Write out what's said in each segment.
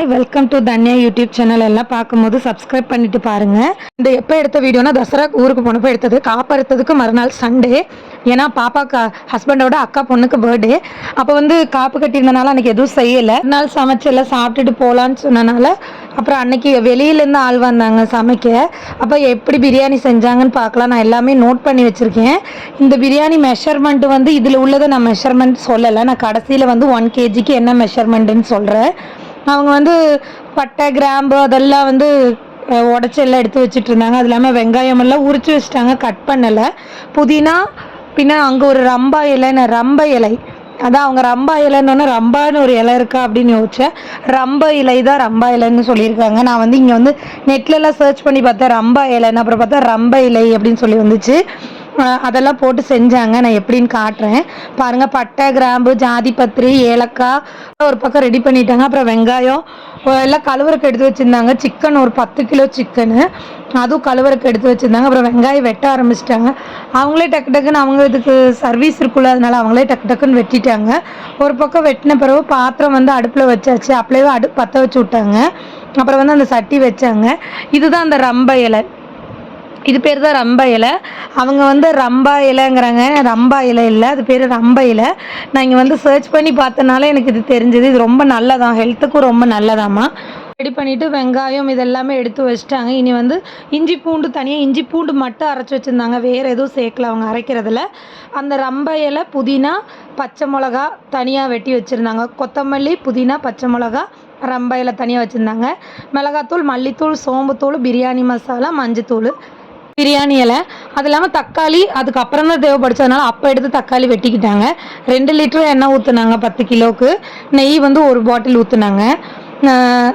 Hi welcome to Dhanya YouTube channel எல்லாம் பார்க்கும்போது subscribe பண்ணிட்டு பாருங்க. இந்த எப்போ எடுத்த வீடியோனா தசரா ஊருக்கு போனப்போ எடுத்தது. காப்பறுத்ததுக்கு மறுநாள் சண்டே ஏன்னா பாப்பாக்கு ஹஸ்பண்டோட அக்கா பொண்ணுக்கு பர்த்டே அப்போ வந்து காப்பு கட்டியிருந்தனால அன்னைக்கு எதுவும் செய்யலை. நாள் சமைச்செல்லாம் சாப்பிட்டுட்டு போகலான்னு சொன்னனால அப்புறம் அன்னைக்கு வெளியிலேருந்து ஆள் வந்தாங்க சமைக்க. அப்போ எப்படி பிரியாணி செஞ்சாங்கன்னு பார்க்கலாம். நான் எல்லாமே நோட் பண்ணி வச்சுருக்கேன். இந்த பிரியாணி மெஷர்மெண்ட் வந்து இதில் உள்ளதை நான் மெஷர்மெண்ட் சொல்லலை. நான் கடைசியில் வந்து ஒன் கேஜிக்கு என்ன மெஷர்மெண்ட்டுன்னு சொல்கிறேன் அவங்க வந்து பட்டை கிராம்பு அதெல்லாம் வந்து உடச்செல்லாம் எல்லாம் எடுத்து வச்சுட்டு இருந்தாங்க அது இல்லாமல் வெங்காயம் எல்லாம் உரிச்சு வச்சுட்டாங்க. கட் பண்ணலை. புதினா பின்ன அங்கே ஒரு ரம்பா இலைன்னு ரம்ப இலை. அதான் அவங்க ரம்பா இலைன்னு ரம்பான்னு ஒரு இலை இருக்கா அப்படின்னு யோசிச்சேன். ரம்ப இலை தான் ரம்பா இலைன்னு சொல்லியிருக்காங்க. நான் வந்து இங்கே வந்து நெட்லலாம் சர்ச் பண்ணி பார்த்தேன். ரம்பா இலைன்னு. அப்புறம் பார்த்தா ரம்ப இலை அப்படின்னு சொல்லி வந்துச்சு. அதெல்லாம் போட்டு செஞ்சாங்க. நான் எப்படின்னு காட்டுறேன். பாருங்க பட்டை கிராம்பு ஜாதி பத்திரி ஏலக்காய் ஒரு பக்கம் ரெடி பண்ணிட்டாங்க. அப்புறம் வெங்காயம் எல்லாம் கழுவுறக்கு எடுத்து வச்சுருந்தாங்க. சிக்கன் ஒரு பத்து கிலோ சிக்கனு அதுவும் கழுவுறக்கு எடுத்து வச்சுருந்தாங்க. அப்புறம் வெங்காயம் வெட்ட ஆரம்பிச்சிட்டாங்க. அவங்களே டக்கு டக்குன்னு அவங்க இதுக்கு சர்வீஸ் இருக்குல்ல அதனால அவங்களே டக்கு டக்குன்னு வெட்டிட்டாங்க. ஒரு பக்கம் வெட்டின பிறகு பாத்திரம் வந்து அடுப்பில் வச்சாச்சு. அப்படியே அடுப்பு பற்ற வச்சு விட்டாங்க. அப்புறம் வந்து அந்த சட்டி வச்சாங்க. இதுதான் அந்த ரம்ப இலை. இது பேர் தான் ரம்பா இலை. அவங்க வந்து ரம்பா இலைங்கிறாங்க. ரம்பா இலை இல்லை அது பேர் ரம்ப இலை. நான் இங்கே வந்து சர்ச் பண்ணி பார்த்தனால எனக்கு இது தெரிஞ்சது. இது ரொம்ப நல்லதான். ஹெல்த்துக்கும் ரொம்ப நல்லதாம்மா. ரெடி பண்ணிவிட்டு வெங்காயம் இதெல்லாமே எடுத்து வச்சுட்டாங்க. இனி வந்து இஞ்சி பூண்டு தனியாக இஞ்சி பூண்டு மட்டும் அரைச்சி வச்சுருந்தாங்க. வேறு எதுவும் சேர்க்கல அவங்க அரைக்கிறதுல. அந்த ரம்ப இலை புதினா பச்சை மிளகா தனியாக வெட்டி வச்சுருந்தாங்க. கொத்தமல்லி புதினா பச்சை மிளகா ரம்ப இலை தனியாக வச்சுருந்தாங்க. மிளகாத்தூள் மல்லித்தூள் சோம்புத்தூள் பிரியாணி மசாலா மஞ்சத்தூள். பிரியாணி இலை. அது இல்லாமல் தக்காளி அதுக்கப்புறம் தான் தேவைப்படுச்சதுனால அப்போ எடுத்து தக்காளி வெட்டிக்கிட்டாங்க. ரெண்டு லிட்டர் எண்ணெய் ஊற்றுனாங்க பத்து கிலோவுக்கு. நெய் வந்து ஒரு பாட்டில் ஊற்றுனாங்க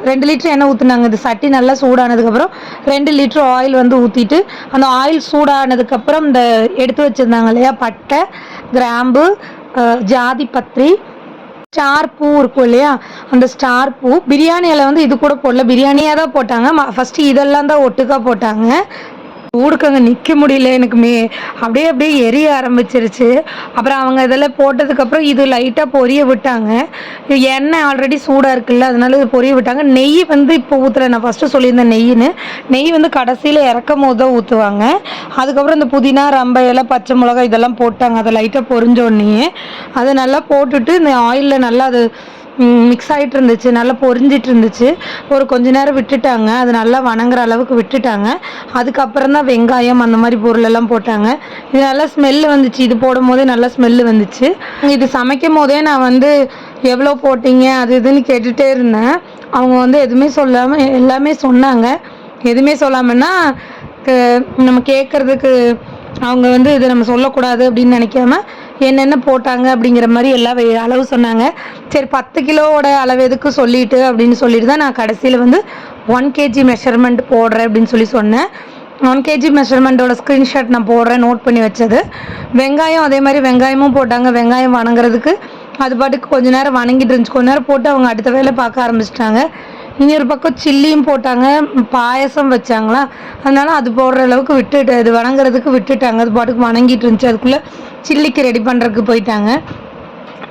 ரெண்டு லிட்டர் எண்ணெய் ஊற்றுனாங்க இந்த சட்டி நல்லா சூடானதுக்கப்புறம் ரெண்டு லிட்டர் ஆயில் வந்து ஊற்றிட்டு அந்த ஆயில் சூடானதுக்கப்புறம் இந்த எடுத்து வச்சுருந்தாங்க இல்லையா பட்டை கிராம்பு ஜாதி பத்திரி ஸ்டார் பூ இருக்கும் இல்லையா அந்த ஸ்டார் பூ. பிரியாணி இலை வந்து இது கூட போடல. பிரியாணியாக தான் போட்டாங்க. ஃபஸ்ட்டு இதெல்லாம் தான் ஒட்டுக்கா போட்டாங்க. ஊடுக்கங்க நிற்க முடியல எனக்கு மே அப்படியே அப்படியே எரிய ஆரம்பிச்சிருச்சு. அப்புறம் அவங்க இதெல்லாம் போட்டதுக்கப்புறம் இது லைட்டாக பொரிய விட்டாங்க. எண்ணெய் ஆல்ரெடி சூடாக இருக்குல்ல அதனால இது பொரிய விட்டாங்க. நெய் வந்து இப்போ ஊற்றுறேன் நான் ஃபஸ்ட்டு சொல்லியிருந்தேன் நெய்ன்னு. நெய் வந்து கடைசியில் இறக்கும் போது தான் ஊற்றுவாங்க அதுக்கப்புறம் இந்த புதினா ரம்ப இலை பச்சை மிளகாய் இதெல்லாம் போட்டாங்க. அதை லைட்டாக பொரிஞ்ச உடனே அதை நல்லா போட்டுட்டு இந்த ஆயிலில் நல்லா அது மிக்ஸ் ஆகிட்டு இருந்துச்சு நல்லா பொரிஞ்சிட்டு இருந்துச்சு ஒரு கொஞ்ச நேரம் விட்டுட்டாங்க. அது நல்லா வணங்குற அளவுக்கு விட்டுட்டாங்க. அதுக்கப்புறம் தான் வெங்காயம் அந்த மாதிரி பொருள் எல்லாம் போட்டாங்க. இது நல்லா ஸ்மெல்லு வந்துச்சு. இது போடும் போதே நல்லா ஸ்மெல்லு வந்துச்சு. இது சமைக்கும் போதே நான் வந்து எவ்வளோ போட்டீங்க? அது இதுன்னு கேட்டுகிட்டே இருந்தேன். அவங்க வந்து எதுவுமே சொல்லாமல் எல்லாமே சொன்னாங்க. எதுவுமே சொல்லாமன்னா நம்ம கேட்குறதுக்கு அவங்க வந்து இதை நம்ம சொல்லக்கூடாது அப்படின்னு நினைக்காம என்னென்ன போட்டாங்க அப்படிங்கிற மாதிரி எல்லாம் அளவு சொன்னாங்க. சரி பத்து கிலோவோட அளவு எதுக்கு சொல்லிட்டு அப்படின்னு சொல்லிட்டு தான் நான் கடைசியில் வந்து ஒன் கேஜி மெஷர்மெண்ட் போடுறேன் அப்படின்னு சொல்லி சொன்னேன். ஒன் கேஜி மெஷர்மெண்ட்டோட ஸ்க்ரீன்ஷாட் நான் போடுறேன் நோட் பண்ணி வச்சது. வெங்காயம் அதே மாதிரி வெங்காயமும் போட்டாங்க. வெங்காயம் வணங்குறதுக்கு அது பாட்டுக்கு கொஞ்ச நேரம் வணங்கிட்டு இருந்துச்சு. கொஞ்ச நேரம் போட்டு அவங்க அடுத்த வேலை பார்க்க ஆரம்பிச்சிட்டாங்க. இன்னொரு பக்கம் சில்லியும் போட்டாங்க பாயசம் வச்சாங்களா? அதனால அது போடுற அளவுக்கு விட்டுட்டு அது வணங்குறதுக்கு விட்டுட்டாங்க. அது பாட்டுக்கு வணங்கிட்டு இருந்துச்சு. அதுக்குள்ளே சில்லிக்கு ரெடி பண்ணுறதுக்கு போயிட்டாங்க.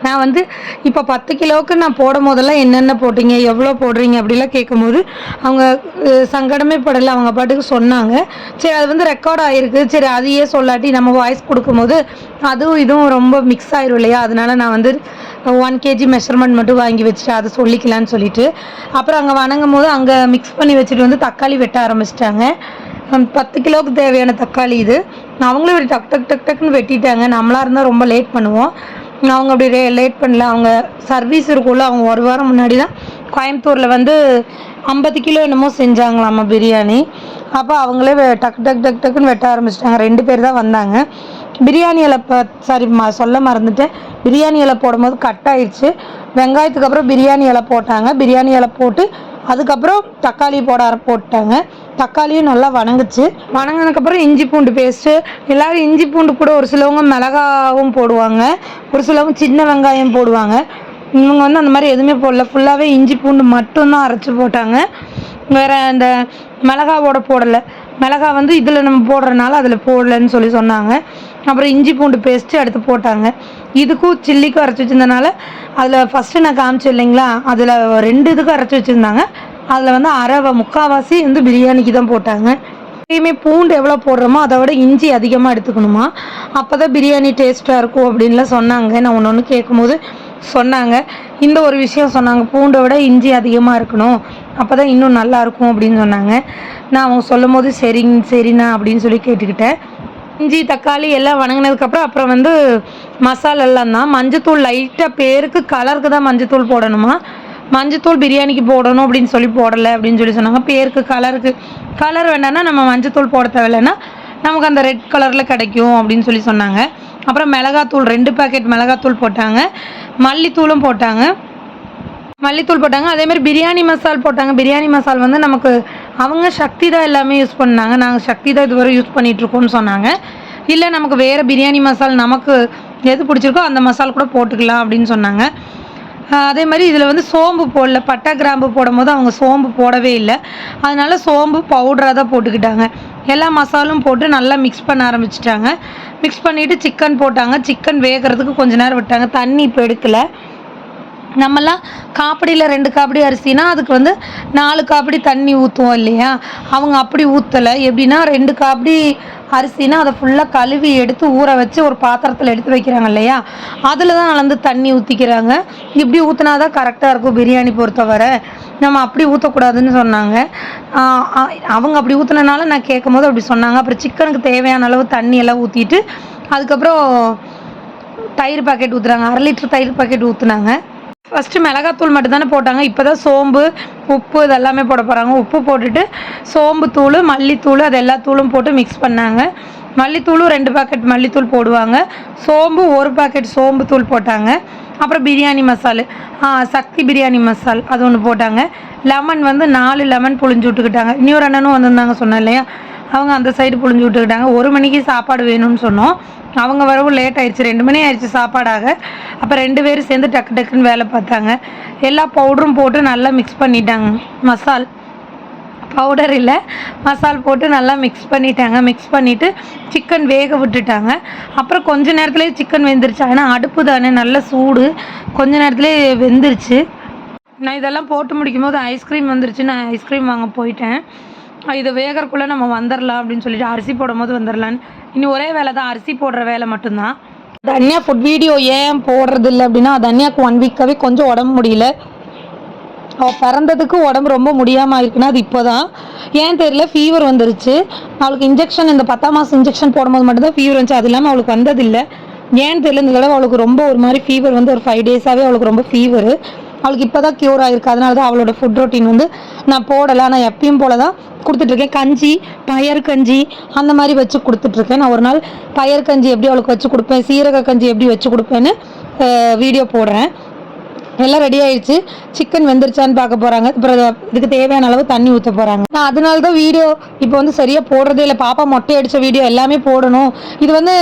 நான் வந்து இப்போ பத்து கிலோவுக்கு நான் போடும் போதெல்லாம் என்னென்ன போட்டீங்க எவ்வளோ போடுறீங்க அப்படிலாம் கேட்கும்போது அவங்க சங்கடமே படலை அவங்க பாட்டுக்கு சொன்னாங்க. சரி அது வந்து ரெக்கார்ட் ஆகிருக்கு சரி அதையே சொல்லாட்டி நம்ம வாய்ஸ் கொடுக்கும்போது அதுவும் இதுவும் ரொம்ப மிக்ஸ் ஆயிரும் இல்லையா? அதனால நான் வந்து ஒன் கேஜி மெஷர்மெண்ட் மட்டும் வாங்கி வச்சுட்டு அதை சொல்லிக்கலான்னு சொல்லிட்டு அப்புறம் அங்கே வணங்கும் போது அங்கே மிக்ஸ் பண்ணி வச்சுட்டு வந்து தக்காளி வெட்ட ஆரம்பிச்சிட்டாங்க. பத்து கிலோவுக்கு தேவையான தக்காளி இது. அவங்களும் டக் டக் டக் டக்குன்னு வெட்டிட்டாங்க. நம்மளாக இருந்தால் ரொம்ப லேட் பண்ணுவோம். அவங்க அப்படி ரே லேட் பண்ணல. அவங்க சர்வீஸ் இருக்கும்ல அவங்க ஒரு வாரம் முன்னாடி தான் கோயம்புத்தூரில் வந்து ஐம்பது கிலோ என்னமோ செஞ்சாங்களாம்மா பிரியாணி. அப்போ அவங்களே வெ- டக் டக் டக் டக்குன்னு வெட்ட ஆரம்பிச்சிட்டாங்க. ரெண்டு பேர் தான் வந்தாங்க. பிரியாணி இலை சாரி ம சொல்ல மறந்துட்டேன். பிரியாணி இலை போடும்போது கட் ஆயிடுச்சு. வெங்காயத்துக்கு அப்புறம் பிரியாணி இலை போட்டாங்க. பிரியாணி இலை போட்டு அதுக்கப்புறம் தக்காளி போட போட்டாங்க. தக்காளியும் நல்லா வணங்குச்சு. வணங்கினதுக்கப்புறம் இஞ்சி பூண்டு பேஸ்ட்டு எல்லாரும் இஞ்சி பூண்டு கூட ஒரு சிலவங்க மிளகாவும் போடுவாங்க. ஒரு சிலவங்க சின்ன வெங்காயம் போடுவாங்க. இவங்க வந்து அந்த மாதிரி எதுவுமே போடல. ஃபுல்லாகவே இஞ்சி பூண்டு மட்டும்தான் அரைச்சி போட்டாங்க. வேறு அந்த மிளகாவோட போடலை. மிளகா வந்து இதில் நம்ம போடுறதுனால அதில் போடலன்னு சொல்லி சொன்னாங்க. அப்புறம் இஞ்சி பூண்டு பேஸ்ட்டு எடுத்து போட்டாங்க. இதுக்கும் சில்லிக்கும் அரைச்சி வச்சிருந்தனால அதில் ஃபஸ்ட்டு நான் காமிச்சேன் இல்லைங்களா? அதில் ரெண்டு இதுக்கும் அரைச்சி வச்சுருந்தாங்க. அதில் வந்து அரை முக்கால்வாசி முக்காவாசி வந்து பிரியாணிக்கு தான் போட்டாங்க. எப்பயுமே பூண்டு எவ்வளோ போடுறோமோ அதை விட இஞ்சி அதிகமாக எடுத்துக்கணுமா? அப்போ தான் பிரியாணி டேஸ்ட்டாக இருக்கும் அப்படின்லாம் சொன்னாங்க. நான் ஒன்று ஒன்று கேட்கும்போது சொன்னாங்க. இந்த ஒரு விஷயம் சொன்னாங்க. பூண்டை விட இஞ்சி அதிகமாக இருக்கணும். அப்போ தான் இன்னும் நல்லா இருக்கும் அப்படின்னு சொன்னாங்க. நான் அவங்க சொல்லும் போது சரிங்க சரிண்ணா அப்படின்னு சொல்லி கேட்டுக்கிட்டேன். இஞ்சி தக்காளி எல்லாம் வணங்கினதுக்கப்புறம் அப்புறம் வந்து மசாலெல்லாம் தான். மஞ்சத்தூள் லைட்டாக பேருக்கு கலருக்கு தான் மஞ்சத்தூள் போடணுமா? மஞ்சத்தூள் பிரியாணிக்கு போடணும் அப்படின்னு சொல்லி போடலை அப்படின்னு சொல்லி சொன்னாங்க. பேருக்கு கலருக்கு கலர் வேண்டாம்னா நம்ம மஞ்சத்தூள் போட தேவையில்லைன்னா நமக்கு அந்த ரெட் கலரில் கிடைக்கும் அப்படின்னு சொல்லி சொன்னாங்க. அப்புறம் மிளகாத்தூள் ரெண்டு பேக்கெட் மிளகாத்தூள் போட்டாங்க. மல்லித்தூளும் போட்டாங்க. மல்லித்தூள் போட்டாங்க. அதேமாதிரி பிரியாணி மசால் போட்டாங்க. பிரியாணி மசால் வந்து நமக்கு அவங்க சக்தி தான் எல்லாமே யூஸ் பண்ணாங்க. நாங்கள் சக்தி தான் இதுவரை யூஸ் பண்ணிகிட்ருக்கோம்னு சொன்னாங்க. இல்லை நமக்கு வேறு பிரியாணி மசால் நமக்கு எது பிடிச்சிருக்கோ அந்த மசால் கூட போட்டுக்கலாம் அப்படின்னு சொன்னாங்க. அதே மாதிரி இதில் வந்து சோம்பு போடல பட்டை கிராம்பு போடும்போது அவங்க சோம்பு போடவே இல்லை. அதனால சோம்பு பவுடராக தான் போட்டுக்கிட்டாங்க. எல்லா மசாலும் போட்டு நல்லா மிக்ஸ் பண்ண ஆரம்பிச்சிட்டாங்க. மிக்ஸ் பண்ணிவிட்டு சிக்கன் போட்டாங்க. சிக்கன் வேகிறதுக்கு கொஞ்ச நேரம் விட்டாங்க. தண்ணி இப்போ எடுக்கலை. நம்மலாம் காப்படியில் ரெண்டு காப்படி அரிசினா அதுக்கு வந்து நாலு காப்படி தண்ணி ஊற்றுவோம் இல்லையா? அவங்க அப்படி ஊற்றலை எப்படின்னா ரெண்டு காப்படி அரிசினா அதை ஃபுல்லாக கழுவி எடுத்து ஊற வச்சு ஒரு பாத்திரத்தில் எடுத்து வைக்கிறாங்க இல்லையா? அதில் தான் அளந்து தண்ணி ஊற்றிக்கிறாங்க இப்படி ஊற்றினா தான் கரெக்டாக இருக்கும் பிரியாணி பொறுத்தவரை. நம்ம அப்படி ஊற்றக்கூடாதுன்னு சொன்னாங்க. அவங்க அப்படி ஊற்றுனனால நான் கேட்கும் போது அப்படி சொன்னாங்க. அப்புறம் சிக்கனுக்கு தேவையான அளவு தண்ணி எல்லாம் ஊற்றிட்டு அதுக்கப்புறம் தயிர் பாக்கெட் ஊற்றுறாங்க அரை லிட்டர் தயிர் பாக்கெட் ஊற்றுனாங்க ஃபஸ்ட்டு மிளகாத்தூள் மட்டும் தானே போட்டாங்க. இப்போ தான் சோம்பு உப்பு இதெல்லாமே போட போகிறாங்க உப்பு போட்டுட்டு சோம்பு தூள் மல்லித்தூள் அது எல்லா தூளும் போட்டு மிக்ஸ் பண்ணாங்க. மல்லித்தூளும் ரெண்டு பாக்கெட் மல்லித்தூள் போடுவாங்க. சோம்பு ஒரு பாக்கெட் சோம்பு தூள் போட்டாங்க. அப்புறம் பிரியாணி மசாலு. ஆ, சக்தி பிரியாணி மசால் அது ஒன்று போட்டாங்க. லெமன் வந்து நாலு லெமன் புழிஞ்சு விட்டுக்கிட்டாங்க. இன்னொரு அண்ணனும் வந்திருந்தாங்க சொன்னேன் இல்லையா? அவங்க அந்த சைடு புழிஞ்சு விட்டுக்கிட்டாங்க. ஒரு மணிக்கு சாப்பாடு வேணும்னு சொன்னோம். அவங்க வரவும் லேட் ஆயிடுச்சு. ரெண்டு மணி ஆயிடுச்சு சாப்பாடாக. அப்போ ரெண்டு பேரும் சேர்ந்து டக்கு டக்குன்னு வேலை பார்த்தாங்க. எல்லா பவுடரும் போட்டு நல்லா மிக்ஸ் பண்ணிட்டாங்க. மசால். பவுடர் இல்லை. மசால் போட்டு நல்லா மிக்ஸ் பண்ணிட்டாங்க. மிக்ஸ் பண்ணிவிட்டு சிக்கன் வேக விட்டுட்டாங்க. அப்புறம் கொஞ்ச நேரத்துலேயே சிக்கன் வெந்துருச்சு. ஆனால் அடுப்பு தானே. நல்ல சூடு. கொஞ்ச நேரத்துலேயே வெந்துருச்சு. நான் இதெல்லாம் போட்டு முடிக்கும் போது ஐஸ்கிரீம் வந்துருச்சு நான் ஐஸ்கிரீம் வாங்க போயிட்டேன். இது வேகறக்குள்ளே நம்ம வந்துடலாம் அப்படின்னு சொல்லிட்டு அரிசி போடும் போது வந்துடலான்னு இனி ஒரே வேலை தான் அரிசி போடுற வேலை மட்டும்தான். தன்யா ஃபுட் வீடியோ ஏன் போடுறது இல்லை அப்படின்னா தன்யாக்கு ஒன் வீக்காகவே கொஞ்சம் உடம்பு முடியல. அவள் பிறந்ததுக்கு உடம்பு ரொம்ப முடியாமல் இருக்குன்னா அது இப்போ தான் ஏன் தெரியல ஃபீவர் வந்துருச்சு. அவளுக்கு இன்ஜெக்ஷன் இந்த பத்தாம் மாதம் இன்ஜெக்ஷன் போடும்போது மட்டும்தான் ஃபீவர் வந்துச்சு. அது இல்லாமல் அவளுக்கு வந்ததில்லை. ஏன் தெரியல இந்த தடவை அவளுக்கு ரொம்ப ஒரு மாதிரி ஃபீவர் வந்து ஒரு ஃபைவ் டேஸாகவே அவளுக்கு ரொம்ப ஃபீவர் அவளுக்கு இப்போ தான் க்யூர் ஆகிருக்கு அதனால தான் அவளோட ஃபுட் ரொட்டீன் வந்து நான் போடலை. ஆனால் எப்பயும் போல தான் கொடுத்துட்ருக்கேன். கஞ்சி பயர் கஞ்சி அந்த மாதிரி வச்சு கொடுத்துட்ருக்கேன். நான் ஒரு நாள் பயர் கஞ்சி எப்படி அவளுக்கு வச்சு கொடுப்பேன் சீரக கஞ்சி எப்படி வச்சு கொடுப்பேன்னு வீடியோ போடுறேன். எல்லாம் ரெடி ஆயிடுச்சு. சிக்கன் வெந்துருச்சான்னு பார்க்க போறாங்க. அப்புறம் இதுக்கு தேவையான அளவு தண்ணி ஊற்ற போறாங்க. நான் அதனால தான் வீடியோ இப்போ வந்து சரியா போடுறதே இல்லை. பாப்பா மொட்டை அடிச்ச வீடியோ எல்லாமே போடணும். இது வந்து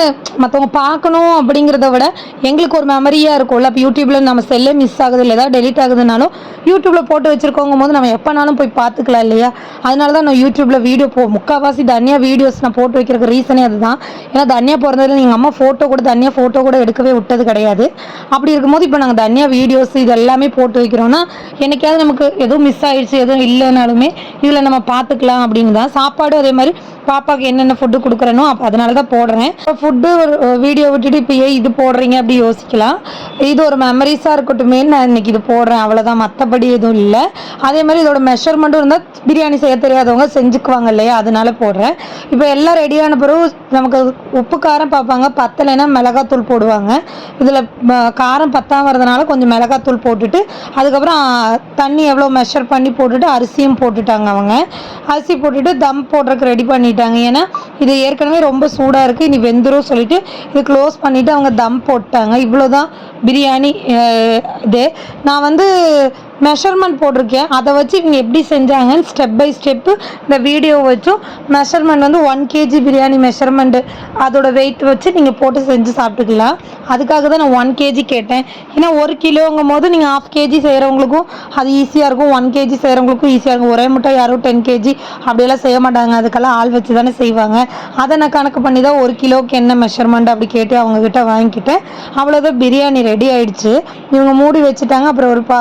மற்றவங்க பார்க்கணும் அப்படிங்கிறத விட எங்களுக்கு ஒரு மெமரியாக இருக்கும்ல. இப்போ யூடியூப்ல நம்ம செல்லே மிஸ் ஆகுது இல்லை ஏதாவது டெலிட் ஆகுதுனாலும் யூடியூப்ல போட்டு வச்சிருக்கோங்க போது நம்ம எப்போனாலும் போய் பார்த்துக்கலாம் இல்லையா? அதனால தான் நான் யூடியூப்ல வீடியோ போ முக்கால்வாசி தனியாக வீடியோஸ் நான் போட்டு வைக்கிறதுக்கு ரீசனே அதுதான். ஏன்னா தனியாக பிறந்ததுல எங்கள் அம்மா ஃபோட்டோ கூட தனியாக ஃபோட்டோ கூட எடுக்கவே விட்டது கிடையாது. அப்படி இருக்கும்போது இப்போ நாங்கள் தனியாக வீடியோஸ் இது எல்லாமே போட்டு வைக்கிறோன்னா என்னைக்காவது நமக்கு எதுவும் மிஸ் ஆயிடுச்சு எதுவும் இல்லைனாலுமே இதில் நம்ம பார்த்துக்கலாம் அப்படின்னு தான். சாப்பாடு அதே மாதிரி பாப்பாக்கு என்னென்ன ஃபுட்டு கொடுக்குறேனோ அப்போ அதனால தான் போடுறேன். இப்போ ஃபுட்டு ஒரு வீடியோ விட்டுட்டு இப்போ ஏன் இது போடுறீங்க அப்படி யோசிக்கலாம். இது ஒரு மெமரிஸாக இருக்கட்டுமே நான் இன்னைக்கு இது போடுறேன் அவ்வளோதான் மற்றபடி எதுவும் இல்லை. அதே மாதிரி இதோட மெஷர்மெண்ட்டும் இருந்தால் பிரியாணி செய்ய தெரியாதவங்க செஞ்சுக்குவாங்க இல்லையா? அதனால போடுறேன். இப்போ எல்லாம் ரெடியான பிறகு நமக்கு உப்பு காரம் பார்ப்பாங்க பத்தலைன்னா மிளகாத்தூள் போடுவாங்க. இதில் காரம் பத்தாம வரதுனால கொஞ்சம் மிளகாத்தூள் போட்டுட்டு அதுக்கப்புறம் தண்ணி எவ்வளோ மெஷர் பண்ணி போட்டுட்டு அரிசியும் போட்டுட்டாங்க அவங்க. அரிசி போட்டுட்டு தம் போடுறதுக்கு ரெடி பண்ணிட்டாங்க. ஏன்னா இது ஏற்கனவே ரொம்ப சூடாக இருக்குது இனி வெந்துரும் சொல்லிட்டு இது க்ளோஸ் பண்ணிவிட்டு அவங்க தம் போட்டாங்க. இவ்வளோ தான் பிரியாணி இது. நான் வந்து மெஷர்மெண்ட் போட்டிருக்கேன். அதை வச்சு இவங்க எப்படி செஞ்சாங்கன்னு ஸ்டெப் பை ஸ்டெப்பு இந்த வீடியோ வச்சும் மெஷர்மெண்ட் வந்து ஒன் கேஜி பிரியாணி மெஷர்மெண்ட்டு அதோட வெயிட் வச்சு நீங்கள் போட்டு செஞ்சு சாப்பிட்டுக்கலாம். அதுக்காக தான் நான் ஒன் கேஜி கேட்டேன். ஏன்னா ஒரு கிலோங்கும் போது நீங்கள் ஆஃப் கேஜி செய்கிறவங்களுக்கும் அது ஈஸியாக இருக்கும். ஒன் கேஜி செய்கிறவங்களுக்கும் ஈஸியாக இருக்கும். ஒரே முட்டை யாரும் டென் கேஜி அப்படியெல்லாம் செய்ய மாட்டாங்க. அதுக்கெல்லாம் ஆள் வச்சு தானே செய்வாங்க. அதை நான் கணக்கு பண்ணி தான் ஒரு கிலோவுக்கு என்ன மெஷர்மெண்ட் அப்படி கேட்டு அவங்கக்கிட்ட வாங்கிக்கிட்டேன். அவ்வளோதான் பிரியாணி ரெடி ஆயிடுச்சு. இவங்க மூடி வச்சுட்டாங்க. அப்புறம் ஒரு பா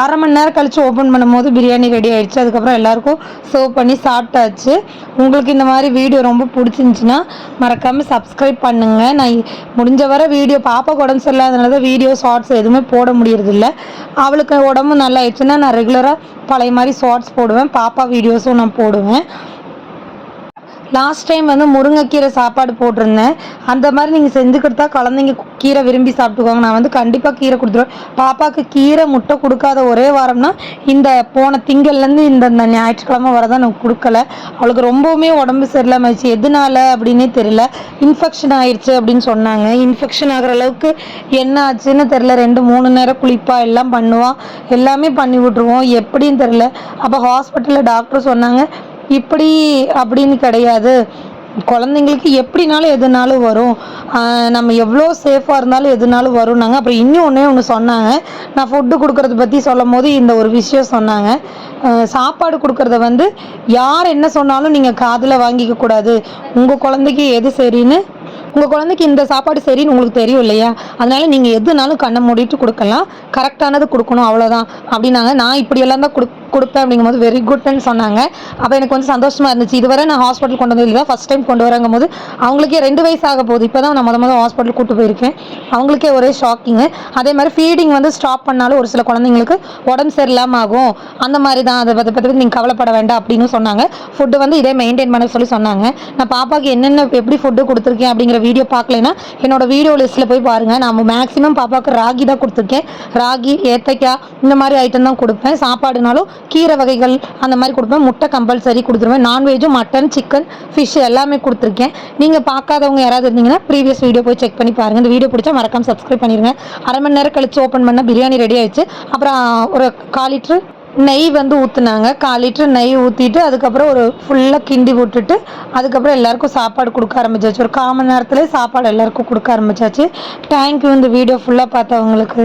அரை மணி நேரம் கழித்து ஓப்பன் பண்ணும்போது பிரியாணி ரெடி ஆகிடுச்சு அதுக்கப்புறம் எல்லாருக்கும் சர்வ் பண்ணி சாப்பிட்டாச்சு. உங்களுக்கு இந்த மாதிரி வீடியோ ரொம்ப பிடிச்சிருந்துச்சின்னா மறக்காமல் சப்ஸ்கிரைப் பண்ணுங்கள் நான் முடிஞ்ச வரை வீடியோ பாப்பாவுக்கு உடம்பு சரியில்லாதனால தான் வீடியோ ஷார்ட்ஸ் எதுவுமே போட முடியறதில்ல. அவளுக்கு உடம்பு நல்லா ஆயிடுச்சுன்னா நான் ரெகுலராக பழைய மாதிரி ஷார்ட்ஸ் போடுவேன். பாப்பா வீடியோஸும் நான் போடுவேன். லாஸ்ட் டைம் வந்து முருங்கைக்கீரை சாப்பாடு போட்டிருந்தேன். அந்த மாதிரி நீங்கள் செஞ்சு கொடுத்தா குழந்தைங்க கீரை விரும்பி சாப்பிட்டுக்குவாங்க நான் வந்து கண்டிப்பாக கீரை கொடுத்துருவேன். பாப்பாவுக்கு கீரை முட்டை கொடுக்காத ஒரே வாரம்னா இந்த போன திங்கள்லேருந்து இந்த இந்த ஞாயிற்றுக்கிழமை வரதான் நான் கொடுக்கல. அவளுக்கு ரொம்பவுமே உடம்பு சரியில்லாமல் ஆயிடுச்சு. எதனால அப்படின்னே தெரியல. இன்ஃபெக்ஷன் ஆயிடுச்சு அப்படின்னு சொன்னாங்க. இன்ஃபெக்ஷன் ஆகிற அளவுக்கு என்ன ஆச்சுன்னு தெரில ரெண்டு மூணு நேரம் குளிப்பா எல்லாம் பண்ணுவான் எல்லாமே பண்ணி விட்ருவோம் எப்படின்னு தெரில அப்போ ஹாஸ்பிட்டலில் டாக்டர் சொன்னாங்க இப்படி அப்படின்னு கிடையாது. குழந்தைங்களுக்கு எப்படினாலும் எதுனாலும் வரும். நம்ம எவ்வளோ சேஃபாக இருந்தாலும் எதுனாலும் வரும்னாங்க. அப்புறம் இன்னும் ஒன்றே ஒன்று சொன்னாங்க. நான் ஃபுட்டு கொடுக்கறத பற்றி சொல்லும் போது இந்த ஒரு விஷயம் சொன்னாங்க. சாப்பாடு கொடுக்கறத வந்து யார் என்ன சொன்னாலும் நீங்கள் காதில் வாங்கிக்க கூடாது. உங்கள் குழந்தைக்கு எது சரின்னு உங்கள் குழந்தைக்கு இந்த சாப்பாடு சரின்னு உங்களுக்கு தெரியும் இல்லையா? அதனால நீங்கள் எதுனாலும் கண்ணை மூடிட்டு கொடுக்கலாம். கரெக்டானது கொடுக்கணும் அவ்வளோதான் அப்படின்னாங்க. நான் இப்படியெல்லாம் தான் கொடு கொடுப்பேன் அப்படிங்கும்போது வெரி குட்னு சொன்னாங்க. அப்போ எனக்கு வந்து சந்தோஷமாக இருந்துச்சு. இதுவரை நான் ஹாஸ்பிட்டல் கொண்டு வந்து இல்லை ஃபஸ்ட் டைம் கொண்டு வரங்கும் போது அவங்களுக்கே ரெண்டு வயசு ஆக போகுது. இப்போ தான் நான் முத மொதல் ஹாஸ்பிட்டல் கூட்டு போயிருக்கேன். அவங்களுக்கே ஒரே ஷாக்கிங்கு அதே மாதிரி ஃபீடிங் வந்து ஸ்டாப் பண்ணாலும் ஒரு சில குழந்தைங்களுக்கு உடம்பு சரியில்லாமல் ஆகும். அந்த மாதிரி தான். அதை பற்றி பற்றி நீங்கள் கவலைப்பட வேண்டாம் அப்படின்னு சொன்னாங்க. ஃபுட்டு வந்து இதே மெயின்டைன் பண்ண சொல்லி சொன்னாங்க. நான் பாப்பாக்கு என்னென்ன எப்படி ஃபுட்டு கொடுத்துருக்கேன் அப்படிங்கிற வீடியோ பார்க்கலைன்னா என்னோட வீடியோ லிஸ்ட்டில் போய் பாருங்கள் நான் மேக்ஸிமம் பாப்பாவுக்கு ராகி தான் கொடுத்துருக்கேன். ராகி ஏத்தைக்காய் இந்த மாதிரி ஐட்டம் தான் கொடுப்பேன். சாப்பாடுனாலும் கீரை வகைகள் அந்த மாதிரி கொடுப்பேன். முட்டை கம்பல்சரி கொடுத்துருவேன். நான்வெஜ்ஜும் மட்டன் சிக்கன் ஃபிஷ் எல்லாமே கொடுத்துருக்கேன். நீங்கள் பார்க்காதவங்க யாராவது இருந்தீங்கன்னா ப்ரீவியஸ் வீடியோ போய் செக் பண்ணி பாருங்கள் இந்த வீடியோ பிடிச்சா மறக்காம சப்ஸ்கிரைப் பண்ணிடுங்க அரை மணி நேரம் கழிச்சு ஓப்பன் பண்ண பிரியாணி ரெடி ஆயிடுச்சு. அப்புறம் ஒரு கால் லிட்ரு நெய் வந்து ஊற்றுனாங்க கால் லிட்டர் நெய் ஊற்றிட்டு அதுக்கப்புறம் ஒரு ஃபுல்லாக கிண்டி விட்டுட்டு அதுக்கப்புறம் எல்லாருக்கும் சாப்பாடு கொடுக்க ஆரம்பிச்சாச்சு. ஒரு கால் மணி நேரத்துலேயே சாப்பாடு எல்லாருக்கும் கொடுக்க ஆரம்பிச்சாச்சு. தேங்க்யூ இந்த வீடியோ ஃபுல்லாக பார்த்தவங்களுக்கு.